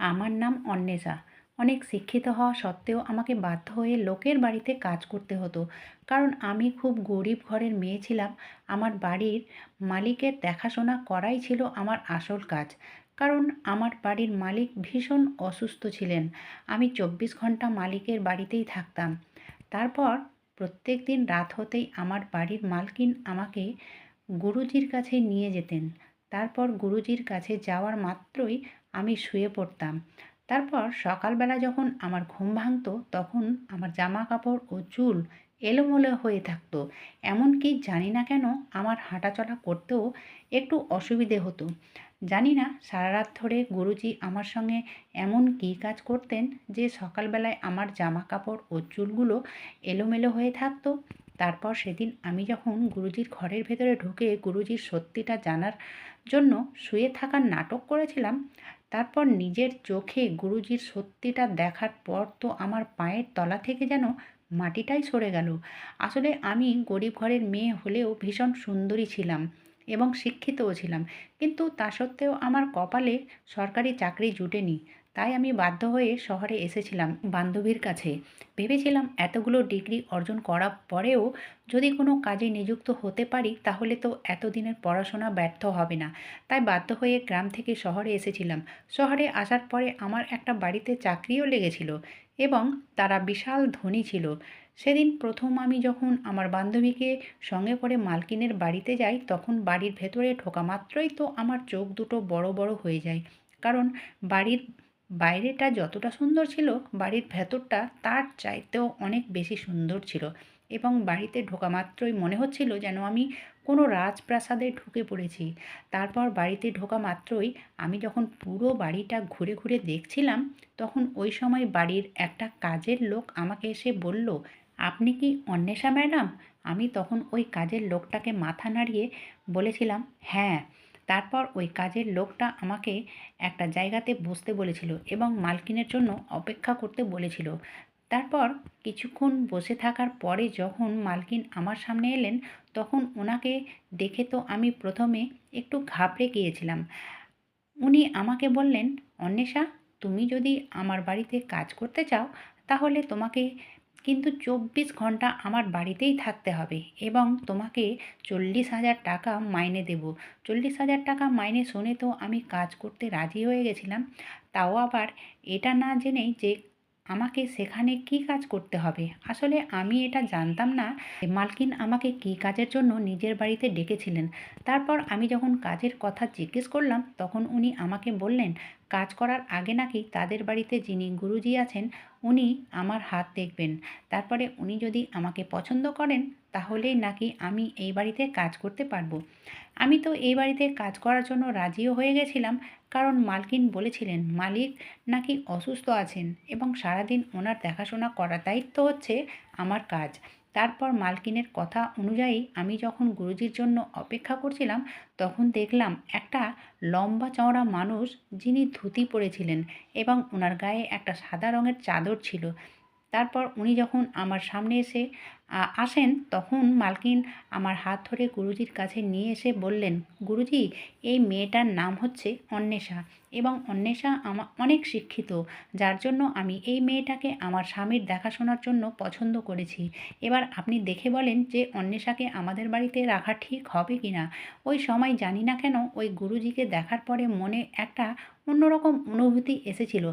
আমার নাম অন্বেষা। অনেক শিক্ষিত হওয়া সত্ত্বেও আমাকে বাধ্য হয়ে লোকের বাড়িতে কাজ করতে হতো। কারণ আমি খুব গরিব ঘরের মেয়ে ছিলাম। আমার বাড়ির মালিকের দেখাশোনা করাই ছিল আমার আসল কাজ। কারণ আমার বাড়ির মালিক ভীষণ অসুস্থ ছিলেন। আমি চব্বিশ ঘণ্টা মালিকের বাড়িতেই থাকতাম। তারপর প্রত্যেক দিন রাত হতেই আমার বাড়ির মালকিন আমাকে গুরুজির কাছে নিয়ে যেতেন। তারপর গুরুজির কাছে যাওয়ার মাত্রই আমি শুয়ে পড়তাম। তারপর সকালবেলা যখন আমার ঘুম ভাঙতো, তখন আমার জামা কাপড় ও চুল এলোমেলো হয়ে থাকতো। এমনকি জানি না কেন আমার হাঁটাচলা করতেও একটু অসুবিধে হতো। জানি না সারা রাত ধরে গুরুজি আমার সঙ্গে এমন কী কাজ করতেন যে সকালবেলায় আমার জামা কাপড় ও চুলগুলো এলোমেলো হয়ে থাকতো। তারপর সেদিন আমি যখন গুরুজির ঘরের ভেতরে ঢুকে গুরুজির সত্যিটা জানার জন্য শুয়ে থাকার নাটক করেছিলাম তারপর নিজের চোখে গুরুজির সত্যিটা দেখার পর তো আমার পায়ের তলা থেকে যেন মাটিটাই সরে গেল। আসলে আমি গরিব ঘরের মেয়ে হলেও ভীষণ সুন্দরী ছিলাম এবং শিক্ষিতও ছিলাম। কিন্তু তা সত্ত্বেও আমার কপালে সরকারি চাকরি জুটেনি। তাই আমি বাধ্য হয়ে শহরে এসেছিলাম বান্ধবীর কাছে। ভেবেছিলাম এতগুলো ডিগ্রি অর্জন করার পরেও যদি কোনো কাজে নিযুক্ত হতে পারি, তাহলে তো এতদিনের পড়াশোনা ব্যর্থ হবে না। তাই বাধ্য হয়ে গ্রাম থেকে শহরে এসেছিলাম। শহরে আসার পরে আমার একটা বাড়িতে চাকরিও লেগেছিল এবং তারা বিশাল ধনী ছিল। সেদিন প্রথম আমি যখন আমার বান্ধবীকে সঙ্গে করে মালকিনের বাড়িতে যাই, তখন বাড়ির ভেতরে ঢোকা মাত্রই তো আমার চোখ দুটো বড় বড় হয়ে যায়। কারণ বাড়ির বাইরেটা যতটা সুন্দর ছিল, বাড়ির ভেতরটা তার চাইতেও অনেক বেশি সুন্দর ছিল এবং বাড়িতে ঢোকা মাত্রই মনে হচ্ছিল যেন আমি কোনো রাজপ্রাসাদে ঢুকে পড়েছি। তারপর বাড়িতে ঢোকা মাত্রই আমি যখন পুরো বাড়িটা ঘুরে ঘুরে দেখছিলাম, তখন ওই সময় বাড়ির একটা কাজের লোক আমাকে এসে বলল, আপনি কি অন্বেষা ম্যাডাম? আমি তখন ওই কাজের লোকটাকে মাথা নাড়িয়ে বলেছিলাম হ্যাঁ। তারপর ওই কাজের লোকটা আমাকে একটা জায়গাতে বসতে বলেছিল এবং মালকিনের জন্য অপেক্ষা করতে বলেছিল। তারপর কিছুক্ষণ বসে থাকার পরে যখন মালকিন আমার সামনে এলেন, তখন ওনাকে দেখে তো আমি প্রথমে একটু ঘাবড়ে গিয়েছিলাম। উনি আমাকে বললেন, অন্বেষা, তুমি যদি আমার বাড়িতে কাজ করতে চাও, তাহলে তোমাকে কিন্তু চব্বিশ ঘণ্টা আমার বাড়িতেই থাকতে হবে এবং তোমাকে চল্লিশ হাজার টাকা মাইনে দেব। চল্লিশ হাজার টাকা মাইনে শুনে তো আমি কাজ করতে রাজি হয়ে গেছিলাম। তাও আবার এটা না জেনেই যে আমাকে সেখানে কি কাজ করতে হবে? আসলে আমি এটা জানতাম না মালকিন আমাকে কি কাজের জন্য নিজের বাড়িতে ডেকেছিলেন। তারপর আমি যখন কাজের কথা জিজ্ঞেস করলাম, তখন উনি আমাকে বললেন, কাজ করার আগে নাকি তাদের বাড়িতে যিনি গুরুজি আছেন, উনি আমার হাত দেখবেন। তারপরে উনি যদি আমাকে পছন্দ করেন তাহলেই নাকি আমি এই বাড়িতে কাজ করতে পারব। আমি তো এই বাড়িতে কাজ করার জন্য রাজিও হয়ে গেছিলাম, কারণ মালকিন বলেছিলেন, মালিক নাকি অসুস্থ আছেন এবং সারাদিন ওনার দেখাশোনা করার দায়িত্ব হচ্ছে আমার কাজ। তারপর মালকিনের কথা অনুযায়ী আমি যখন গুরুজির জন্য অপেক্ষা করছিলাম, তখন দেখলাম একটা লম্বা চওড়া মানুষ যিনি ধুতি পরেছিলেন এবং ওনার গায়ে একটা সাদা রঙের চাদর ছিল। তারপর উনি যখন আমার সামনে এসে আসেন, তখন মালকিন আমার হাত ধরে গুরুজির কাছে নিয়ে এসে বললেন, গুরুজি, এই মেয়েটার নাম হচ্ছে অন্বেষা এবং অন্বেষা আমা, অনেক শিক্ষিত। যার জন্য আমি এই মেয়েটাকে আমার স্বামীর দেখাশোনার জন্য পছন্দ করেছি। এবার আপনি দেখে বলেন যে অন্বেষাকে আমাদের বাড়িতে রাখা ঠিক হবে কি না ওই সময় জানি না কেন ওই গুরুজিকে দেখার পরে মনে একটা অন্যরকম অনুভূতি এসেছিল।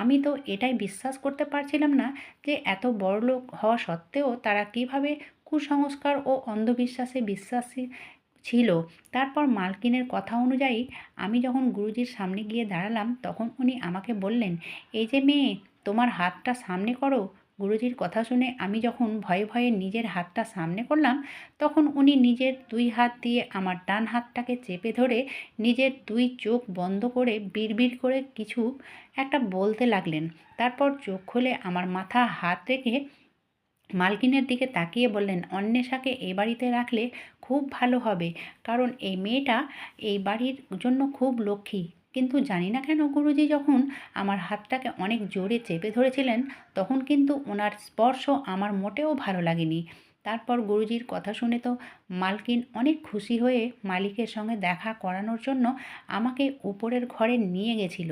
আমি তো এটাই বিশ্বাস করতে পারছিলাম না যে এত বড় লোক হওয়া সত্ত্বেও তারা কীভাবে কুসংস্কার ও অন্ধবিশ্বাসে বিশ্বাসী ছিল। তারপর মালকিনের কথা অনুযায়ী আমি যখন গুরুজির সামনে গিয়ে দাঁড়ালাম তখন উনি আমাকে বললেন, এই যে মেয়ে, তোমার হাতটা সামনে করো গুরুজির কথা শুনে আমি যখন ভয়ে ভয়ে নিজের হাতটা সামনে করলাম, তখন উনি নিজের দুই হাত দিয়ে আমার ডান হাতটাকে চেপে ধরে নিজের দুই চোখ বন্ধ করে বিড়বিড় করে কিছু একটা বলতে লাগলেন। তারপর চোখ খুলে আমার মাথা হাত রেখে মালকিনের দিকে তাকিয়ে বললেন, অন্বেষাকে এ বাড়িতে রাখলে খুব ভালো হবে, কারণ এই মেয়েটা এই বাড়ির জন্য খুব লক্ষ্মী। কিন্তু জানি না কেন গুরুজি যখন আমার হাতটাকে অনেক জোরে চেপে ধরেছিলেন, তখন কিন্তু ওনার স্পর্শ আমার মোটেও ভালো লাগেনি। তারপর গুরুজির কথা শুনে তো মালকিন অনেক খুশি হয়ে মালিকের সঙ্গে দেখা করানোর জন্য আমাকে উপরের ঘরে নিয়ে গেছিল।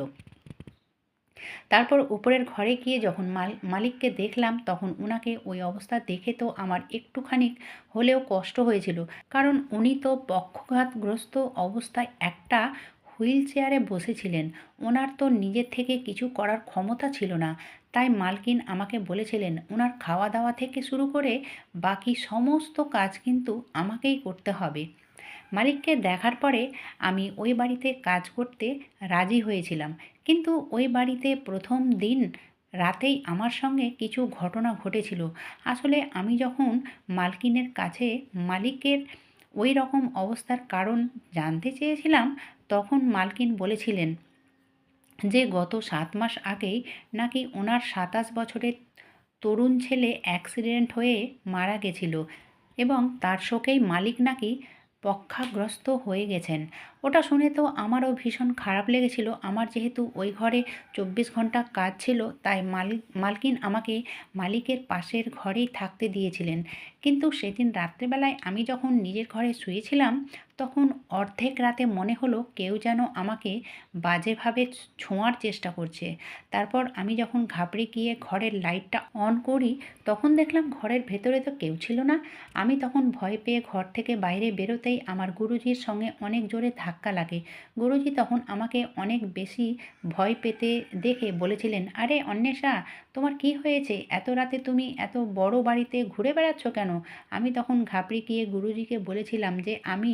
তারপর উপরের ঘরে গিয়ে যখন মাল, মালিককে দেখলাম, তখন উনাকে ওই অবস্থা দেখে তো আমার একটুখানি হলেও কষ্ট হয়েছিল। কারণ উনি তো পক্ষঘাতগ্রস্ত অবস্থায় একটা হুইল চেয়ারে বসেছিলেন। ওনার তো নিজের থেকে কিছু করার ক্ষমতা ছিল না। তাই মালকিন আমাকে বলেছিলেন, ওনার খাওয়া দাওয়া থেকে শুরু করে বাকি সমস্ত কাজ কিন্তু আমাকেই করতে হবে। মালিককে দেখার পরে আমি ওই বাড়িতে কাজ করতে রাজি হয়েছিলাম। কিন্তু ওই বাড়িতে প্রথম দিন রাতেই আমার সঙ্গে কিছু ঘটনা ঘটেছিল। আসলে আমি যখন মালকিনের কাছে মালিকের ওই রকম অবস্থার কারণ জানতে চেয়েছিলাম তখন মালকিন বলেছিলেন যে, গত সাত মাস আগেই নাকি ওনার সাতাশ বছরের তরুণ ছেলে অ্যাক্সিডেন্ট হয়ে মারা গেছিল এবং তার শোকেই মালিক নাকি পক্ষাগ্রস্ত হয়ে গেছেন। ওটা শুনে তো আমারও ভীষণ খারাপ লেগেছিল। আমার যেহেতু ওই ঘরে চব্বিশ ঘণ্টা কাজ ছিল, তাই মালিক মালকিন আমাকে মালিকের পাশের ঘরেই থাকতে দিয়েছিলেন। কিন্তু সেদিন রাত্রেবেলায় আমি যখন নিজের ঘরে শুয়েছিলাম, তখন অর্ধেক রাতে মনে হলো কেউ যেন আমাকে বাজেভাবে ছোঁয়ার চেষ্টা করছে। তারপর আমি যখন ঘাবড়ে গিয়ে ঘরের লাইটটা অন করি, তখন দেখলাম ঘরের ভেতরে তো কেউ ছিল না। আমি তখন ভয় পেয়ে ঘর থেকে বাইরে বেরোতেই আমার গুরুজির সঙ্গে অনেক জোরে ধাক্কা লাগে। গুরুজি তখন আমাকে অনেক বেশি ভয় পেতে দেখে বলেছিলেন, আরে অন্বেষা, তোমার কি হয়েছে? এত রাতে তুমি এত বড় বাড়িতে ঘুরে বেড়াচ্ছ কেন? আমি তখন ঘাবড়ে গিয়ে গুরুজিকে বলেছিলাম যে, আমি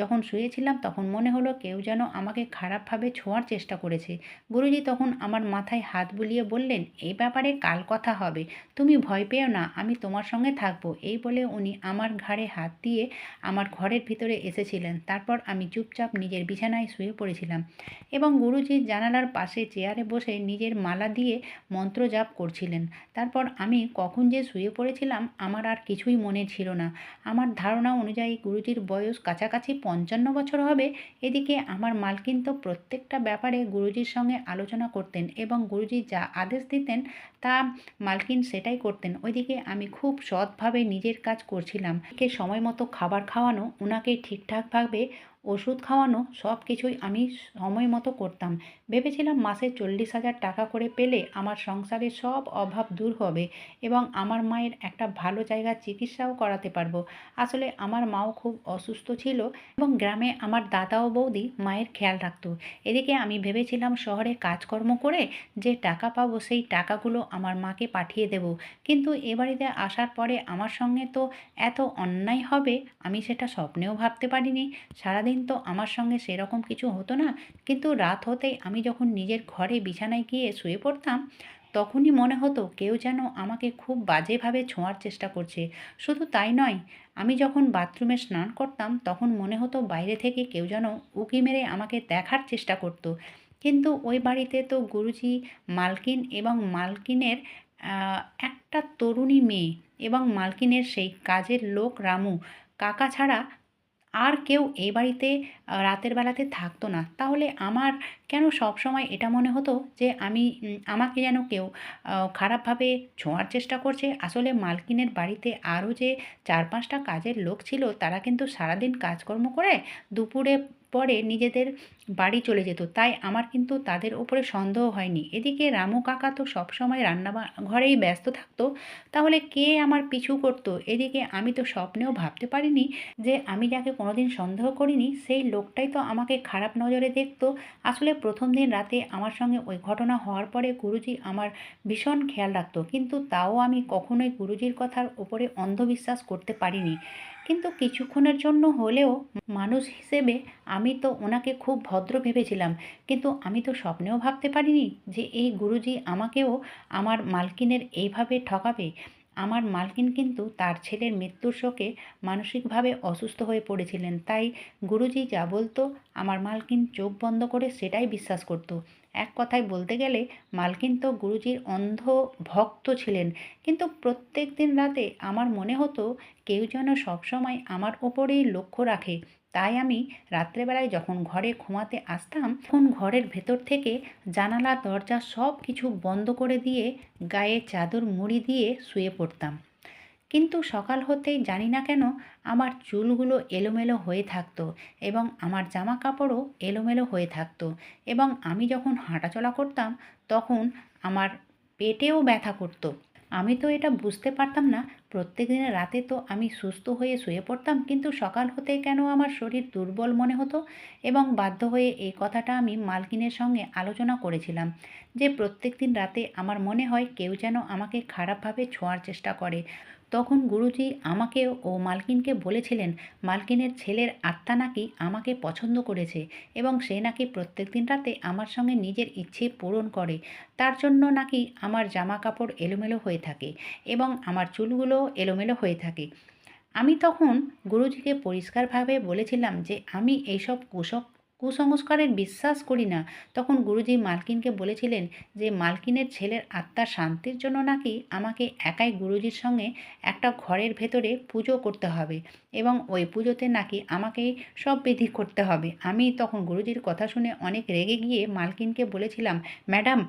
যখন শুয়েছিলাম তখন মনে হলো কেউ যেন আমাকে খারাপভাবে ছোঁয়ার চেষ্টা করেছে। গুরুজি তখন আমার মাথায় হাত বুলিয়ে বললেন এই ব্যাপারে কাল কথা হবে। তুমি ভয় পেও না, আমি তোমার সঙ্গে থাকব। এই বলে উনি আমার ঘাড়ে হাত দিয়ে আমার ঘরের ভিতরে এসেছিলেন। তারপর আমি চুপচাপ নিজের বিছানায় শুয়ে পড়েছিলাম এবং গুরুজি জানালার পাশে চেয়ারে বসে নিজের মালা দিয়ে মন্ত্র জাপ করছিলেন। তারপর আমি কখন যে শুয়ে পড়েছিলাম আমার আর কিছুই মনে ছিল না। আমার ধারণা অনুযায়ী গুরুজির বয়স কাছাকাছি পঞ্চান্ন বছর হবে। এদিকে আমার মালকিন তো প্রত্যেকটা ব্যাপারে গুরুজির সঙ্গে আলোচনা করতেন এবং গুরুজি যা আদেশ দিতেন তা মালকিন সেটাই করতেন। ওইদিকে আমি খুব সৎভাবে নিজের কাজ করছিলাম। কে সময় মতো খাবার খাওয়ানো ওনাকে ঠিকঠাকভাবে ওষুধ খাওয়ানো সব কিছুই আমি সময় মতো করতাম। ভেবেছিলাম মাসে চল্লিশ হাজার টাকা করে পেলে আমার সংসারের সব অভাব দূর হবে এবং আমার মায়ের একটা ভালো জায়গার চিকিৎসাও করাতে পারব। আসলে আমার মাও খুব অসুস্থ ছিল এবং গ্রামে আমার দাদা ও বৌদি মায়ের খেয়াল রাখত। এদিকে আমি ভেবেছিলাম শহরে কাজকর্ম করে যে টাকা পাবো সেই টাকাগুলো আমার মাকে পাঠিয়ে দেব। কিন্তু এ বাড়িতে আসার পরে আমার সঙ্গে তো এত অন্যায় হবে আমি সেটা স্বপ্নেও ভাবতে পারিনি। সারাদিন সারাদিন তো আমার সঙ্গে সেরকম কিছু হতো না। কিন্তু রাত হতেই আমি যখন নিজের ঘরে বিছানায় গিয়ে শুয়ে পড়তাম, তখনই মনে হতো কেউ যেন আমাকে খুব বাজেভাবে ছোঁয়ার চেষ্টা করছে। শুধু তাই নয়, আমি যখন বাথরুমে স্নান করতাম, তখন মনে হতো বাইরে থেকে কেউ যেন উকি মেরে আমাকে দেখার চেষ্টা করতো। কিন্তু ওই বাড়িতে তো গুরুজি মালকিন এবং মালকিনের একটা তরুণী মেয়ে এবং মালকিনের সেই কাজের লোক রামু। কাকা ছাড়া আর কেউ এই বাড়িতে রাতের বেলাতে থাকতো না। তাহলে আমার কেন সব সময় এটা মনে হতো যে আমি আমাকে যেন কেউ খারাপভাবে ছোঁয়ার চেষ্টা করছে? আসলে মালকিনের বাড়িতে আরও যে চার পাঁচটা কাজের লোক ছিল, তারা কিন্তু সারাদিন কাজকর্ম করে দুপুরে পরে নিজেদের বাড়ি চলে যেত। তাই আমার কিন্তু তাদের ওপরে সন্দেহ হয়নি। এদিকে রামু কাকা তো সবসময় রান্না ঘরেই ব্যস্ত থাকতো। তাহলে কে আমার পিছু করতো? এদিকে আমি তো স্বপ্নেও ভাবতে পারিনি যে আমি যাকে কোনোদিন সন্দেহ করিনি, সেই লোকটাই তো আমাকে খারাপ নজরে দেখতো। আসলে প্রথম দিন রাতে আমার সঙ্গে ওই ঘটনা হওয়ার পরে গুরুজি আমার ভীষণ খেয়াল রাখতো। কিন্তু তাও আমি কখনোই গুরুজির কথার ওপরে অন্ধবিশ্বাস করতে পারিনি। কিন্তু কিছুক্ষণের জন্য হলেও মানুষ হিসেবে আমি তো ওনাকে খুব ভদ্র ভেবেছিলাম। কিন্তু আমি তো স্বপ্নেও ভাবতে পারিনি যে এই গুরুজি আমাকেও আমার মালকিনের এইভাবে ঠকাবে। আমার মালকিন কিন্তু তার ছেলের মৃত্যুর শোকে মানসিকভাবে অসুস্থ হয়ে পড়েছিলেন। তাই গুরুজি যা বলতো, আমার মালকিন চোখ বন্ধ করে সেটাই বিশ্বাস করতো। এক কথায় বলতে গেলে, মালকিন তো গুরুজির অন্ধ ভক্ত ছিলেন। কিন্তু প্রত্যেক দিন রাতে আমার মনে হতো, কেউ যেন সবসময় আমার ওপরেই লক্ষ্য রাখে। তাই আমি রাত্রেবেলায় যখন ঘরে ঘুমাতে আসতাম, তখন ঘরের ভেতর থেকে জানালা, দরজা সব কিছু বন্ধ করে দিয়ে গায়ে চাদর মুড়ি দিয়ে শুয়ে পড়তাম। কিন্তু সকাল হতেই জানি না কেন আমার চুলগুলো এলোমেলো হয়ে থাকতো এবং আমার জামা কাপড়ও এলোমেলো হয়ে থাকতো এবং আমি যখন হাঁটাচলা করতাম, তখন আমার পেটেও ব্যথা করতো। আমি তো এটা বুঝতে পারতাম না প্রত্যেক দিনের রাতে তো আমি সুস্থ হয়ে শুয়ে পড়তাম, কিন্তু সকাল হতে কেন আমার শরীর দুর্বল মনে হতো? এবং বাধ্য হয়ে এই কথাটা আমি মালকিনের সঙ্গে আলোচনা করেছিলাম যে প্রত্যেক দিন রাতে আমার মনে হয় কেউ যেন আমাকে খারাপভাবে ছোঁয়ার চেষ্টা করে। তখন গুরুজি আমাকে ও মালকিনকে বলেছিলেন, মালকিনের ছেলের আত্মা নাকি আমাকে পছন্দ করেছে এবং সে নাকি প্রত্যেক দিন রাতে আমার সঙ্গে নিজের ইচ্ছে পূরণ করে। তার জন্য নাকি আমার জামা কাপড় এলোমেলো হয়ে থাকে এবং আমার চুলগুলো এলোমেলো হয়ে থাকে। আমি তখন গুরুজিকে পরিষ্কারভাবে বলেছিলাম যে, আমি এইসব কুসক কুসংস্কারের বিশ্বাস করি না। তখন গুরুজি মালকিনকে বলেছিলেন যে, মালকিনের ছেলের আত্মার শান্তির জন্য নাকি আমাকে একাই গুরুজির সঙ্গে একটা ঘরের ভেতরে পুজো করতে হবে এবং ওই পুজোতে নাকি আমাকে সব বিধি করতে হবে। আমি তখন গুরুজির কথা শুনে অনেক রেগে গিয়ে মালকিনকে বলেছিলাম, ম্যাডাম,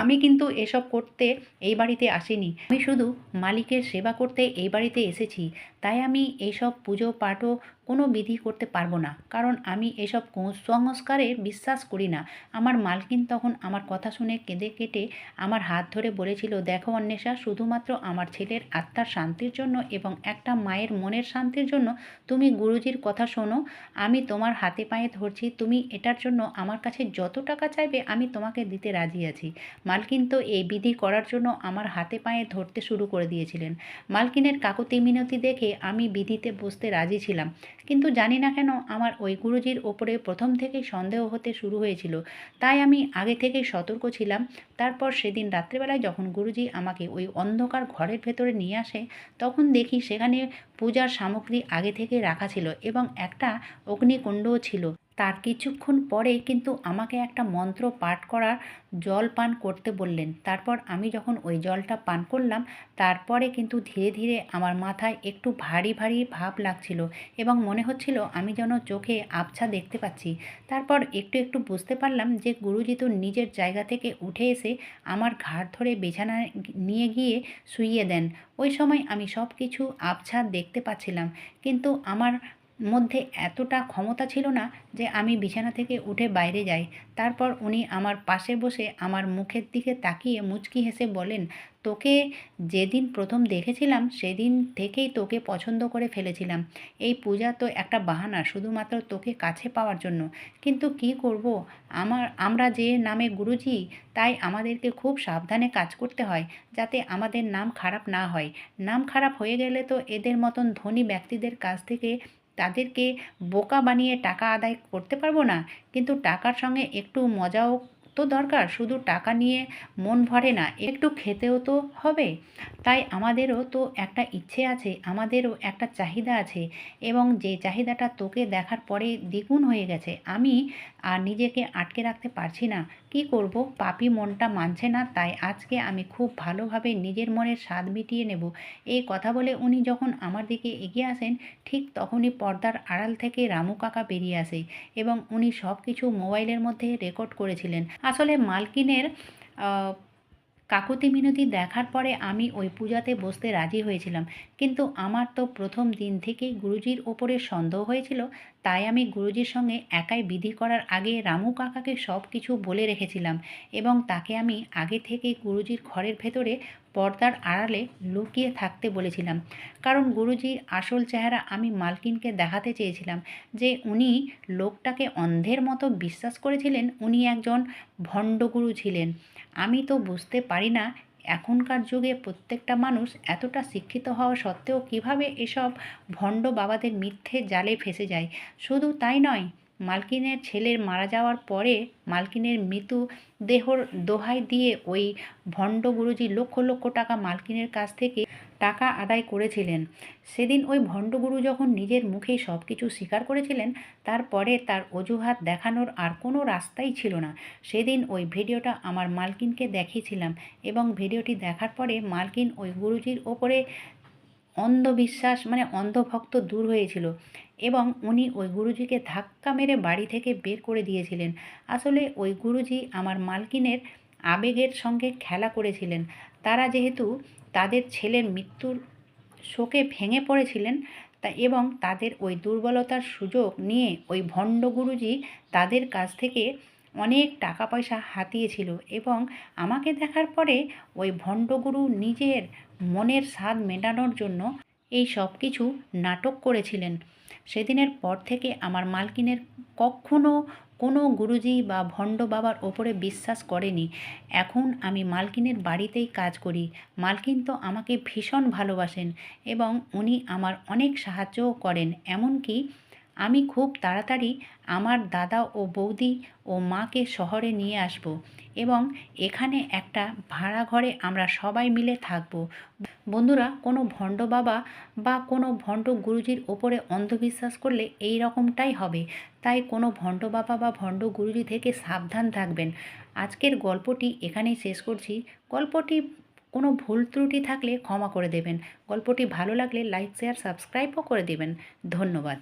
আমি কিন্তু এসব করতে এই বাড়িতে আসিনি। আমি শুধু মালিকের সেবা করতে এই বাড়িতে এসেছি। তাই আমি এইসব পুজো পাঠও কোনো বিধি করতে পারব না। কারণ আমি এসব কুসংস্কারে বিশ্বাস করি না। আমার মালকিন তখন আমার কথা শুনে কেঁদে কেটে আমার হাত ধরে বলেছিল, দেখো অন্বেষা, শুধুমাত্র আমার ছেলের আত্মার শান্তির জন্য এবং একটা মায়ের মনের শান্তির জন্য তুমি গুরুজির কথা শোনো। আমি তোমার হাতে পায়ে ধরছি। তুমি এটার জন্য আমার কাছে যত টাকা চাইবে, আমি তোমাকে দিতে রাজি আছি। মালকিন তো এই বিধি করার জন্য আমার হাতে পায়ে ধরতে শুরু করে দিয়েছিলেন। মালকিনের কাকুতি মিনতি দেখে আমি বিধিতে বসতে রাজি ছিলাম। কিন্তু জানি না কেন আমার ওই গুরুজির ওপরে প্রথম থেকেই সন্দেহ হতে শুরু হয়েছিল। তাই আমি আগে থেকেই সতর্ক ছিলাম। তারপর সেদিন রাত্রেবেলায় যখন গুরুজি আমাকে ওই অন্ধকার ঘরের ভেতরে নিয়ে আসে, তখন দেখি সেখানে পূজার সামগ্রী আগে থেকে রাখা ছিল এবং একটা অগ্নিকুণ্ডও ছিল। তার কিছুক্ষণ পরে কিন্তু আমাকে একটা মন্ত্র পাঠ করার জল পান করতে বললেন। তারপর আমি যখন ওই জলটা পান করলাম, তারপরে কিন্তু ধীরে ধীরে আমার মাথায় একটু ভারী ভারী ভাব লাগছিল এবং মনে হচ্ছিল আমি যেন চোখে আবছা দেখতে পাচ্ছি। তারপর একটু একটু বুঝতে পারলাম যে গুরুজি তো নিজের জায়গা থেকে উঠে এসে আমার ঘাড় ধরে বিছানায় নিয়ে গিয়ে শুইয়ে দেন। ওই সময় আমি সব কিছু আবছা দেখতে পাচ্ছিলাম, কিন্তু আমার মধ্যে এতটা ক্ষমতা ছিল না যে আমি বিছানা থেকে উঠে বাইরে যাই। তারপর উনি আমার পাশে বসে আমার মুখের দিকে তাকিয়ে মুচকি হেসে বলেন, তোকে যেদিন প্রথম দেখেছিলাম, সেদিন থেকেই তোকে পছন্দ করে ফেলেছিলাম। এই পূজা তো একটা বাহানা, শুধুমাত্র তোকে কাছে পাওয়ার জন্য। কিন্তু কি করব? আমার, আমরা যে নামে গুরুজি, তাই আমাদেরকে খুব সাবধানে কাজ করতে হয়, যাতে আমাদের নাম খারাপ না হয়। নাম খারাপ হয়ে গেলে তো এদের মতন ধনী ব্যক্তিদের কাছ থেকে তাদেরকে বোকা বানিয়ে টাকা আদায় করতে পারব না। কিন্তু টাকার সঙ্গে একটু মজাও তো দরকার, শুধু টাকা নিয়ে মন ভরে না, একটু খেতেও তো হবে। তাই আমাদেরও তো একটা ইচ্ছে আছে, আমাদেরও একটা চাহিদা আছে এবং যে চাহিদাটা তোকে দেখার পরে দ্বিগুণ হয়ে গেছে। আমি আর নিজেকে আটকে রাখতে পারছি না। কি করব? পাপি মনটা মানছে না, তাই আজকে আমি খুব ভালোভাবে নিজের মনের স্বাদ মিটিয়ে নেব। এই কথা বলে উনি যখন আমার দিকে এগিয়ে আসেন, ঠিক তখনই পর্দার আড়াল থেকে রামু কাকা বেরিয়ে আসে এবং উনি সব কিছু মোবাইলের মধ্যে রেকর্ড করেছিলেন। আসলে মালকিনের কাকুতি মিনতি দেখার পরে আমি ওই পূজাতে বসতে রাজি হয়েছিলাম। কিন্তু আমার তো প্রথম দিন থেকেই গুরুজির ওপরে সন্দেহ হয়েছিল তাই আমি গুরুজির সঙ্গে একাই বিধি করার আগে রামু কাকাকে সব কিছু বলে রেখেছিলাম এবং তাকে আমি আগে থেকেই গুরুজির ঘরের ভেতরে পর্দার আড়ালে লুকিয়ে থাকতে বলেছিলাম। কারণ গুরুজির আসল চেহারা আমি মালকিনকে দেখাতে চেয়েছিলাম যে উনি লোকটাকে অন্ধের মতো বিশ্বাস করেছিলেন, উনি একজন ভণ্ডগুরু ছিলেন। আমি তো বুঝতে পারি না এখনকার যুগে প্রত্যেকটা মানুষ এতটা শিক্ষিত হওয়া সত্ত্বেও কীভাবে এসব ভণ্ড বাবাদের মিথ্যে জালে ফেসে যায়? শুধু তাই নয়, মালকিনের ছেলের মারা যাওয়ার পরে মালকিনের মৃত্যু দেহর দোহাই দিয়ে ওই ভণ্ড গুরুজি লক্ষ লক্ষ টাকা মালকিনের কাছ থেকে টাকা আদায় করেছিলেন। সেদিন ওই ভণ্ডগুরু যখন নিজের মুখেই সব কিছু স্বীকার করেছিলেন, তারপরে তার অজুহাত দেখানোর আর কোনো রাস্তাই ছিল না। সেদিন ওই ভিডিওটা আমার মালকিনকে দেখিয়েছিলাম এবং ভিডিওটি দেখার পরে মালকিন ওই গুরুজির ওপরে অন্ধবিশ্বাস মানে অন্ধভক্ত দূর হয়েছিল এবং উনি ওই গুরুজিকে ধাক্কা মেরে বাড়ি থেকে বের করে দিয়েছিলেন। আসলে ওই গুরুজি আমার মালকিনের আবেগের সঙ্গে খেলা করেছিলেন। তারা যেহেতু তাদের ছেলের মৃত্যুর শোকে ভেঙে পড়েছিলেন তা এবং তাদের ওই দুর্বলতার সুযোগ নিয়ে ওই ভণ্ড গুরুজি তাদের কাছ থেকে অনেক টাকা পয়সা হাতিয়েছিল এবং আমাকে দেখার পরে ওই ভণ্ডগুরু নিজের মনের স্বাদ মেটানোর জন্য এই সব কিছু নাটক করেছিলেন। সেদিনের পর থেকে আমার মালকিনের কখনো কোনো গুরুজি বা ভণ্ড বাবার ওপরে বিশ্বাস করেনি। এখন আমি মালকিনের বাড়িতেই কাজ করি। মালকিন তো আমাকে ভীষণ ভালোবাসেন এবং উনি আমার অনেক সাহায্যও করেন। এমনকি আমি খুব তাড়াতাড়ি আমার দাদা ও বৌদি ও মাকে শহরে নিয়ে আসব এবং এখানে একটা ভাড়া ঘরে আমরা সবাই মিলে থাকব। বন্ধুরা, কোনো ভণ্ড বাবা বা কোনো ভণ্ড গুরুজির ওপরে অন্ধবিশ্বাস করলে এই রকমটাই হবে। তাই কোনো ভণ্ড বাবা বা ভণ্ড গুরুজি থেকে সাবধান থাকবেন। আজকের গল্পটি এখানেই শেষ করছি। গল্পটি কোনো ভুল ত্রুটি থাকলে ক্ষমা করে দেবেন। গল্পটি ভালো লাগলে লাইক, শেয়ার, সাবস্ক্রাইবও করে দেবেন। ধন্যবাদ।